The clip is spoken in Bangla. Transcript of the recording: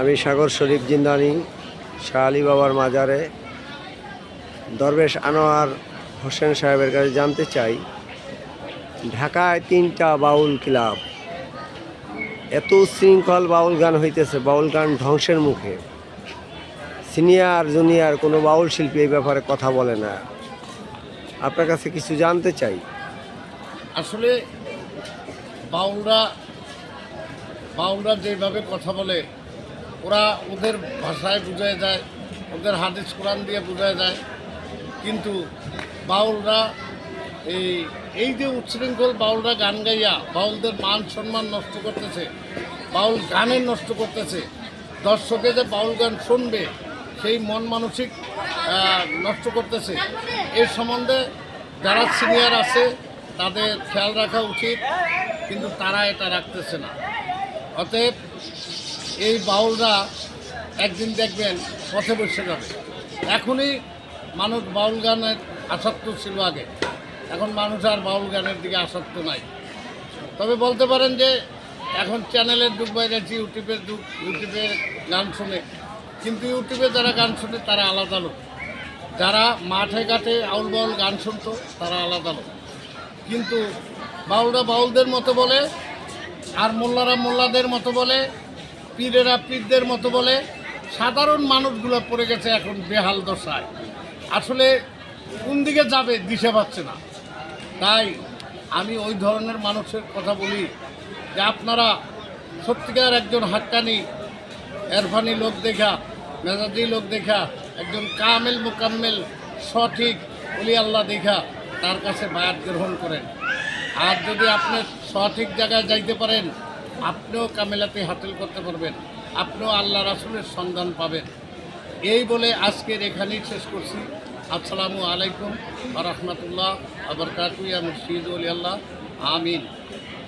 আমি সাগর শরীফ জিন্দানি, শাহ আলী বাবার মাজারে। দরবেশ আনোয়ার হোসেন সাহেবের কাছে জানতে চাই, ঢাকায় তিনটা বাউল ক্লাব, এত শৃঙ্খল বাউল গান হইতেছে, বাউল গান ধ্বংসের মুখে। সিনিয়র, জুনিয়র কোনো বাউল শিল্পী এই ব্যাপারে কথা বলে না। আপনার কাছে কিছু জানতে চাই? আসলে বাউলরা বাউলরা যেভাবে কথা বলে ওরা ওদের ভাষায় বোঝায় যায়, ওদের হাদিস কোরআন দিয়ে বোঝায় যায়। কিন্তু বাউলরা এই এই যে উচ্ছৃঙ্খল বাউলরা গান গাইয়া, বাউলদের মান সম্মান নষ্ট করতেছে, বাউল গানের নষ্ট করতেছে, দর্শকে যে বাউল গান শুনবে, সেই মন মানসিক নষ্ট করতেছে। এর সম্বন্ধে যারা সিনিয়র আছে, তাদের খেয়াল রাখা উচিত, কিন্তু তারা এটা রাখতেছে না। অতএব এই বাউলরা একদিন দেখবেন পথে বসে যাবে। এখনই মানুষ বাউল গানের আসক্ত ছিল আগে। এখন মানুষ আর বাউল গানের দিকে আসক্ত নাই। তবে বলতে পারেন যে এখন চ্যানেলের যুগ বাইরে গেছে, ইউটিউবের যুগ, ইউটিউবে গান শুনে। কিন্তু ইউটিউবে যারা গান শুনে, তারা আলাদা লোক। যারা মাঠে ঘাটে আউল বাউল গান শুনতো, তারা আলাদা লোক। কিন্তু বাউলরা বাউলদের মতো বলে, আর মোল্লারা মোল্লাদের মতো বলে পীরেরা পীরদের মতো বলে সাধারণ মানুষগুলো পড়ে গেছে এখন বেহাল দশায়। আসলে কোন দিকে যাবে দিশে পাচ্ছে না। তাই আমি ওই ধরনের মানুষের কথা বলি যে আপনারা সত্যিকার একজন হাক্কানি, এরফানি লোক দেখা, মেজাজি লোক দেখা, একজন কামেল মোকাম্মেল, সঠিক অলি আল্লাহ দেখা, তার কাছে বায়াত গ্রহণ করেন। আর যদি আপনি সঠিক জায়গায় যাইতে পারেন আপনিও কামেলাতে হাসিল করতে পারবেন, আপনিও আল্লাহ রাসুলের সন্ধান পাবেন। এই বলে আজকের এখানেই শেষ করছি। আসসালামু আলাইকুম রহমতুল্লাহ আবরকাতুয়া মুর্শিদ আল্লাহ আমিন।